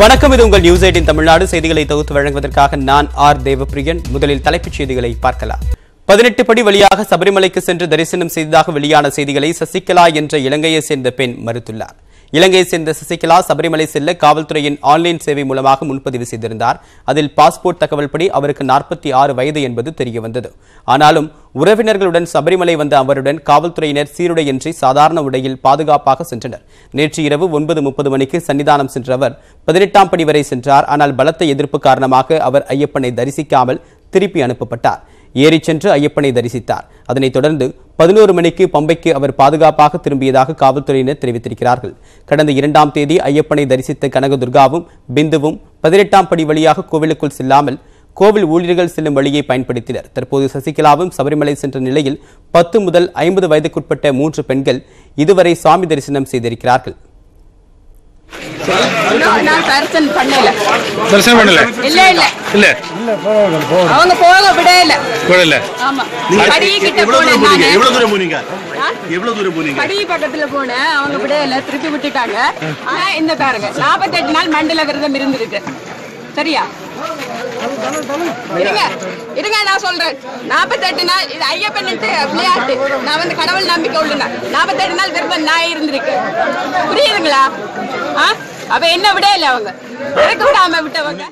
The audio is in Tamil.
வணக்கம் இது உங்கள் நியூஸ் எயிட்டின் தமிழ்நாடு. செய்திகளை தொகுத்து வழங்குவதற்காக நான் ஆர் தேவப்பிரியன். முதலில் தலைப்புச் செய்திகளை பார்க்கலாம். பதினெட்டு படி வழியாக சபரிமலைக்கு சென்று தரிசனம் செய்ததாக வெளியான செய்திகளை சசிகலா என்ற இலங்கையை சேர்ந்த பெண் மறுத்துள்ளார். இலங்கையை சேர்ந்த சசிகலா சபரிமலை செல்ல காவல்துறையின் ஆன்லைன் சேவை மூலமாக முன்பதிவு செய்திருந்தார். அதில் பாஸ்போர்ட் தகவல்படி அவருக்கு நாற்பத்தி ஆறு வயது என்பது தெரியவந்தது. ஆனாலும் உறவினர்களுடன் சபரிமலை வந்த அவருடன் காவல்துறையினர் சீருடையின்றி சாதாரண உடையில் பாதுகாப்பாக சென்றனர். நேற்று இரவு ஒன்பது முப்பது மணிக்கு சன்னிதானம் சென்ற அவர் பதினெட்டாம் படி வரை சென்றார். ஆனால் பலத்த எதிர்ப்பு காரணமாக அவர் ஐயப்பனை தரிசிக்காமல் திருப்பி அனுப்பப்பட்டார். ஏறிச் சென்று ஐயப்பனை தரிசித்தார். அதனைத் தொடர்ந்து பதினோரு மணிக்கு பம்பைக்கு அவர் பாதுகாப்பாக திரும்பியதாக காவல்துறையினர் தெரிவித்திருக்கிறார்கள். கடந்த இரண்டாம் தேதி ஐயப்பனை தரிசித்த கனகதுர்காவும் பிந்துவும் பதினெட்டாம் படி வழியாக கோவிலுக்குள் செல்லாமல் கோவில் ஊழியர்கள் செல்லும் வழியை பயன்படுத்தினர். தற்போது சசிகலாவும் சபரிமலை சென்ற நிலையில் பத்து முதல் ஐம்பது வயதுக்குட்பட்ட மூன்று பெண்கள் இதுவரை சுவாமி தரிசனம் செய்திருக்கிறார்கள். நான் தரிசனம் பண்ணல. தரிசனம் பண்ணல? இல்ல இல்ல. இல்ல? அவங்க போக விடல. ஆமா. எவ்வளவு தூரம் போனீங்க. எவ்வளவு போனீங்க? படி பக்கத்துல போனேன். அவங்க விடல. திருப்பி விட்டுட்டாங்க. ஆனா இந்த பாருங்க. நாற்பத்தெட்டு நாள் மண்டல விரதம் இருந்திருக்கு. சரியா? இருங்க. இருங்க நான் சொல்றேன். நாற்பத்தெட்டு நாள் இது ஐயப்பன் விளையாட்டு. நான் வந்து கடவுள் நம்பிக்கை உள்ளன நாற்பத்தெட்டு நாள் விரதம் நான் இருந்திருக்கேன். புரியுதுங்களா? ஆ? அப்ப என்ன விடல அவங்க? விடாம விட்டவங்க.